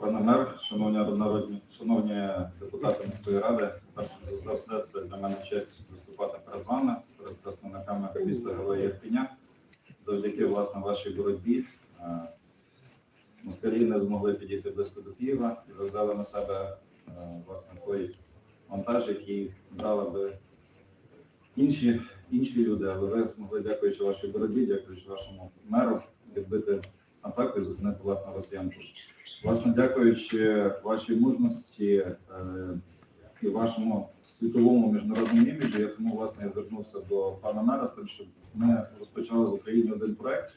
Пане мер, шановні народні, шановні депутати міської ради, перш за все, це для мене честь виступати перед вами, перед представниками міста Героя Єрпіня. Завдяки власне вашій боротьбі е, москалі не змогли підійти близько до Києва і взяли на себе е, власне той монтаж, який брали би інші, інші люди, але ви змогли, дякуючи вашій боротьбі, дякуючи вашому меру, атаку і зупинити власне росіян тут. Власне, дякуючи вашій мужності е, і вашому світовому міжнародному іміджі, я тому власне я звернувся до пана тим, щоб ми розпочали в Україні один проект,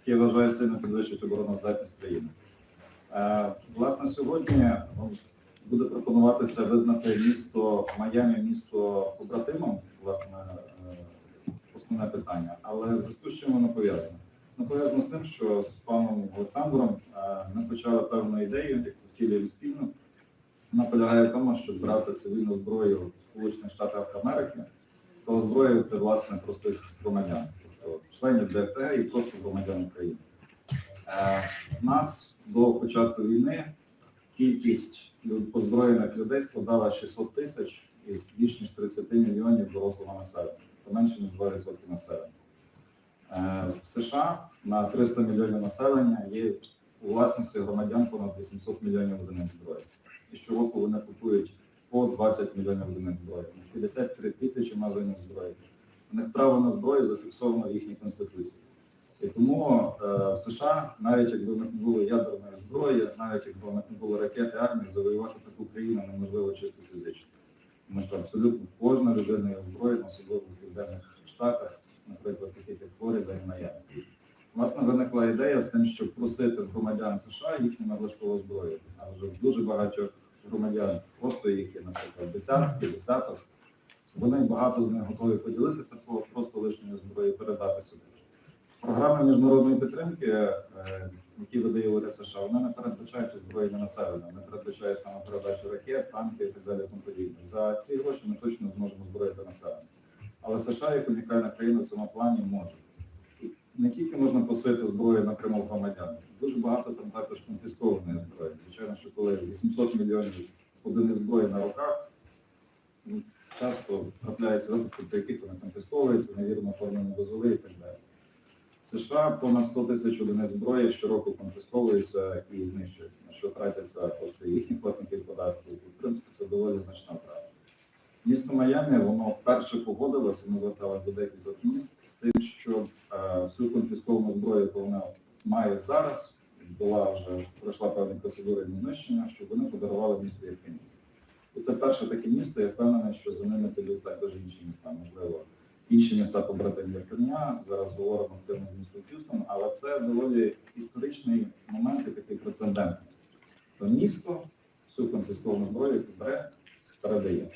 який я вважаю сильно підвищить обороноздатність країни. Е, Власне, сьогодні ну, буде пропонуватися визнати місто Майамі місто побратимом, власне, е, основне питання, але в зв'язку з воно пов'язано? Ну, пов'язано з тим, що з паном Олександром е, ми почали певну ідею, яку втілюємо спільно. Вона полягає в тому, щоб брати цивільну зброю Сполучених Штатах Америки та озброювати власне простих громадян, тобто членів ДФТ і просто громадян України. Е, У нас до початку війни кількість озброєних людей складала 600 тисяч із більш ніж 30 мільйонів дорослого населення, то менше ніж 2% населення. Е, В США на 300 мільйонів населення є у власності громадян понад 800 мільйонів одиниць зброї. І щороку вони купують по 20 мільйонів одиниць зброї, 53 тисячі магазинів зброї. У них право на зброю зафіксовано в їхній конституції. І тому е, в США, навіть якби в них не було ядерної зброї, навіть якби в них не було ракети армії, завоювати таку країну неможливо чисто фізично. Тому що абсолютно кожна людина є озброєна, особливо в південних штатах, наприклад, таких як Флорида і Майами. Власне, виникла ідея з тим, щоб просити громадян США їхню надлишкову зброю. А вже дуже багатьох громадян просто їх є, наприклад, десятки, десяток. Вони багато з них готові поділитися по просто лишньої зброї передати собі. Програми міжнародної підтримки, е, які видає уряд США, вони не передбачають озброєння населення, не передбачають саме передачу ракет, танків і так далі. Тому подібне. За ці гроші ми точно зможемо зброїти населення. Але США, як унікальна країна в цьому плані, може. Не тільки можна посити зброю на Криму громадян, дуже багато там також конфіскованої зброї. Звичайно, що коли 800 мільйонів одиниць зброї на руках, ну, часто трапляються випадки, при яких вони конфісковуються, невірно оформлені дозволи і так далі. США понад 100 тисяч одиниць зброї щороку конфісковується і знищується, на що тратяться кошти їхніх платників податків. І, в принципі, це доволі значна втрата. Місто Майамі, воно вперше погодилося, ми зверталися до декількох міст з тим, що е, всю конфісковану зброю, яку вони мають зараз, була вже пройшла певні процедури знищення, щоб вони подарували місто Єрпінь. І це перше таке місто, я впевнений, що за ними підуть також інші міста, можливо, інші міста побратимі Єрпеня. Зараз говоримо активно з містом Х'юстон, але це доволі історичний момент і такий прецедентний. То місто всю конфісковану зброю, бере, передає.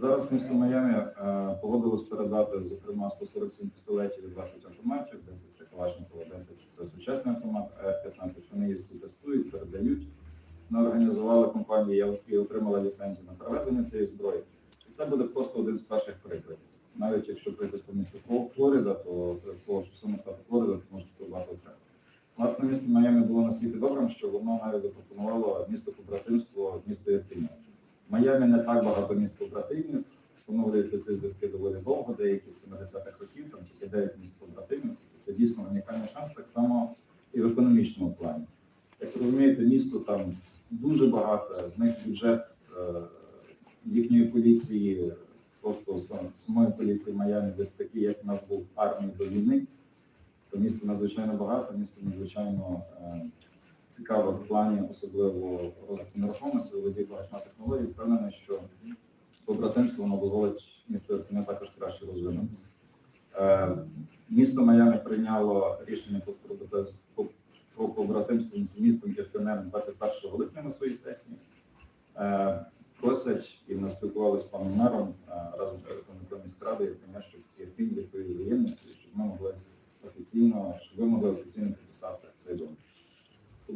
Зараз місто Майамі е, погодилось передати, зокрема, 147 пістолетів і 20 автоматів, 10 це Калашникова, 10 це сучасний автомат, а 15 вони їх всі тестують, передають. Ми організували компанію і отримала ліцензію на перевезення цієї зброї. І це буде просто один з перших прикладів. Навіть якщо прийти по місту Флорида, то по всьому штату Флорида, то може багато треба. Власне, місто Майамі було настільки добрим, що воно навіть запропонувало місто побратимство, місто Єрпіння. В Майамі не так багато міст побратимів, встановлюються ці зв'язки доволі довго, деякі з 70-х років, там тільки 9 міст побратимів. Це дійсно унікальний шанс, так само і в економічному плані. Як ви розумієте, місто там дуже багато, в них бюджет е, їхньої поліції, просто сам- самої поліції Майамі десь такий, як в нас був армії до війни. То місто надзвичайно багато, місто надзвичайно цікаве в плані особливо розвитку нерухомості, володіє багатьма технологій, впевнений, що побратимство воно дозволить місту Ірпеня також краще розвинутися. Е, Місто Майами прийняло рішення про побратимство з містом Ірпенем 21 липня на своїй сесії. Е, Просять, і ми спілкувалися з паном мером е, разом з представником міськради щоб Ірпінь відповів взаємності, щоб ми могли офіційно, щоб ви могли офіційно.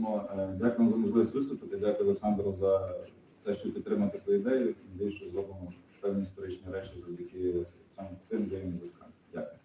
Тому е, дякую за можливість виступити. Дякую Олександру за те, що підтримати ту ідею. Надіюсь, що зробимо певні історичні речі завдяки цим взаємним зв'язкам. Дякую.